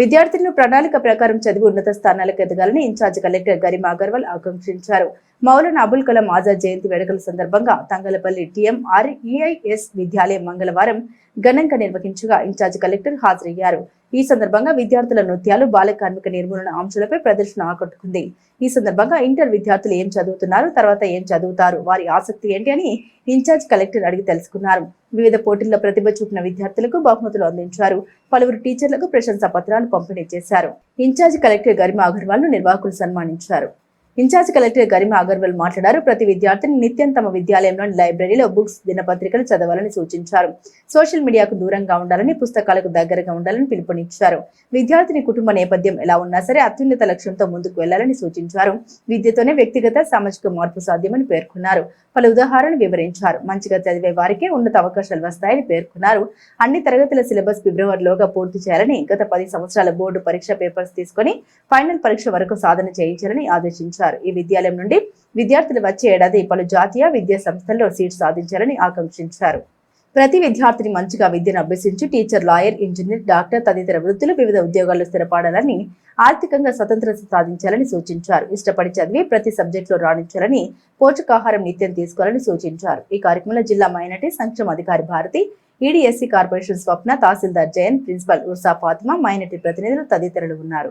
విద్యార్థులను ప్రణాళిక ప్రకారం చదివి ఉన్నత స్థానాలకు ఎదగాలని ఇన్ఛార్జ్ కలెక్టర్ గరిమా అగర్వాల్ ఆకాంక్షించారు. మౌలన అబుల్ కలాం ఆజాద్ జయంతి వేడుకల సందర్భంగా తంగలపల్లి టీఎంఆర్ ఈఐఎస్ విద్యాలయం మంగళవారం ఘనంగా నిర్వహించగా ఇన్ఛార్జ్ కలెక్టర్ హాజరయ్యారు. ఈ సందర్భంగా విద్యార్థుల నృత్యాలు బాల కార్మిక నిర్మూలన అంశాలపై ప్రదర్శన ఆకట్టుకుంది. ఈ సందర్భంగా ఇంటర్ విద్యార్థులు ఏం చదువుతున్నారు తర్వాత ఏం చదువుతారు వారి ఆసక్తి ఏంటి అని ఇన్ఛార్జ్ కలెక్టర్ అడిగి తెలుసుకున్నారు. వివిధ పోటీల్లో ప్రతిభ చూపిన విద్యార్థులకు బహుమతులు అందించారు. పలువురు టీచర్లకు ప్రశంసా పత్రాలు పంపిణీ చేశారు. ఇన్ఛార్జ్ కలెక్టర్ గరిమా అగర్వాల్ను నిర్వాహకులు సన్మానించారు. ఇన్ఛార్జ్ కలెక్టర్ గరిమా అగర్వాల్ మాట్లాడారు. ప్రతి విద్యార్థిని నిత్యం తమ విద్యాలయంలోని లైబ్రరీలో బుక్స్ దినపత్రికలు చదవాలని సూచించారు. సోషల్ మీడియాకు దూరంగా ఉండాలని పుస్తకాలకు దగ్గరగా ఉండాలని పిలుపునిచ్చారు. విద్యార్థిని కుటుంబ నేపథ్యం ఎలా ఉన్నా సరే అత్యున్నత లక్ష్యంతో ముందుకు వెళ్ళాలని సూచించారు. విద్యతోనే వ్యక్తిగత సామాజిక మార్పు సాధ్యమని పేర్కొన్నారు. పలు ఉదాహరణలు వివరించారు. మంచిగా చదివే వారికే ఉన్నత అవకాశాలు వస్తాయని పేర్కొన్నారు. అన్ని తరగతుల సిలబస్ ఫిబ్రవరిలోగా పూర్తి చేయాలని గత పది సంవత్సరాల బోర్డు పరీక్ష పేపర్స్ తీసుకొని ఫైనల్ పరీక్ష వరకు సాధన చేయించాలని ఆదేశించారు. ఈ విద్యాలయం నుండి విద్యార్థులు వచ్చే ఏడాది పలు జాతీయ విద్యా సంస్థల్లో సీట్ సాధించాలని ఆకాంక్షించారు. ప్రతి విద్యార్థిని మంచిగా విద్యను అభ్యసించి టీచర్ లాయర్ ఇంజనీర్ డాక్టర్ తదితర వృత్తులు వివిధ ఉద్యోగాల్లో స్థిరపడాలని ఆర్థికంగా స్వతంత్రత సాధించాలని సూచించారు. ఇష్టపడి చదివి ప్రతి సబ్జెక్టులో రాణించాలని పోషకాహారం నిత్యం తీసుకోవాలని సూచించారు. ఈ కార్యక్రమంలో జిల్లా మైనార్టీ సంక్షేమ అధికారి Bharati ED SC corporation Swapna tahsildar Jayan principal Ursa Fatima minority ప్రతినిధులు తదితరులు ఉన్నారు.